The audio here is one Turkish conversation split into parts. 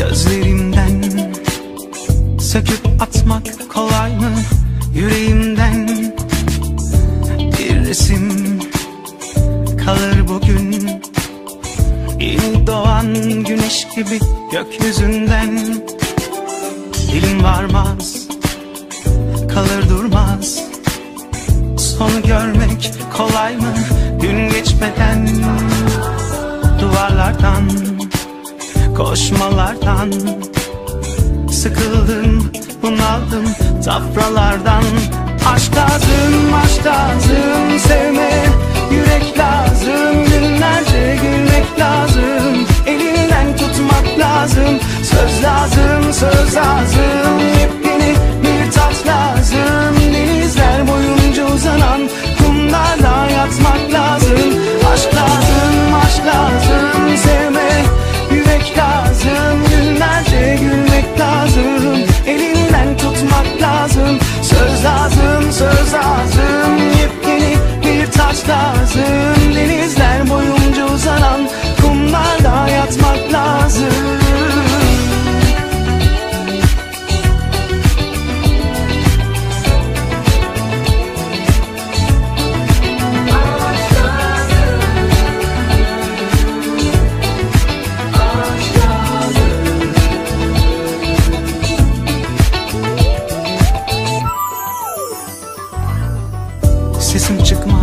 Gözlerimden. Söküp atmak kolay mı yüreğimden? Bir resim kalır bugün. Yeni doğan güneş gibi gökyüzünden. Dilim varmaz kalır durmaz. Sonu görmek kolay mı gün geçmeden? Duvarlardan koşmalardan Sıkıldım bunaldım tafralardan Aşk lazım aşk lazım sevme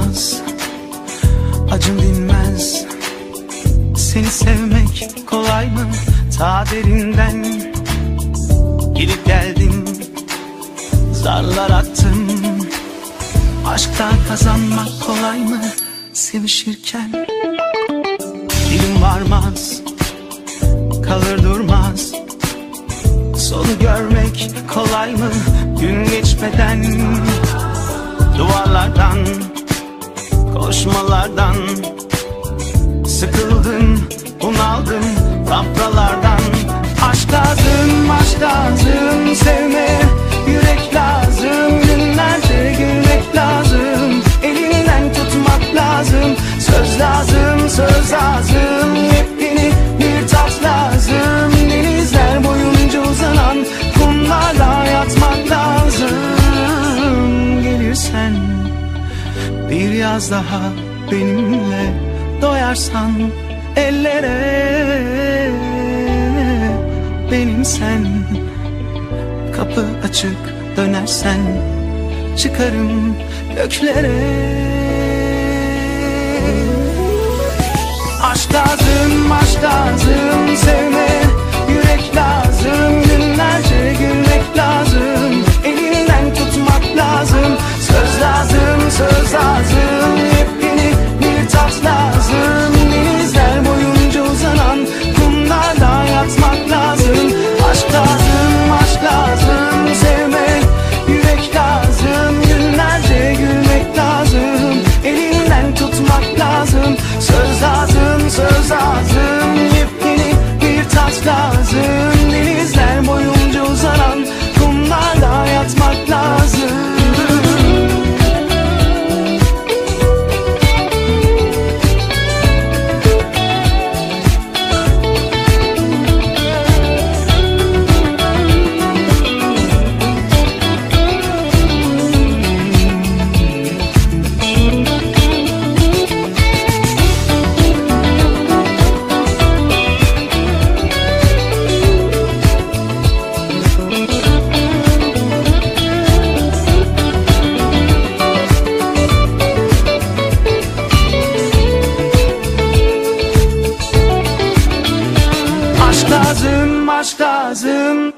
Çıkmaz Acım dinmez. Seni sevmek kolay mı? Ta derinden Gidip geldim Zarlar attım Aşktan kazanmak kolay mı? Sevişirken Dilim varmaz. Kalır durmaz. Sonu görmek kolay mı? Gün geçmeden Duvarlardan Koşmalardan bir yaz daha benimle doyarsan ellere. Benim sen kapı açık dönersen çıkarım göklere. Aşk lazım aşk lazım sevme lazım Lazım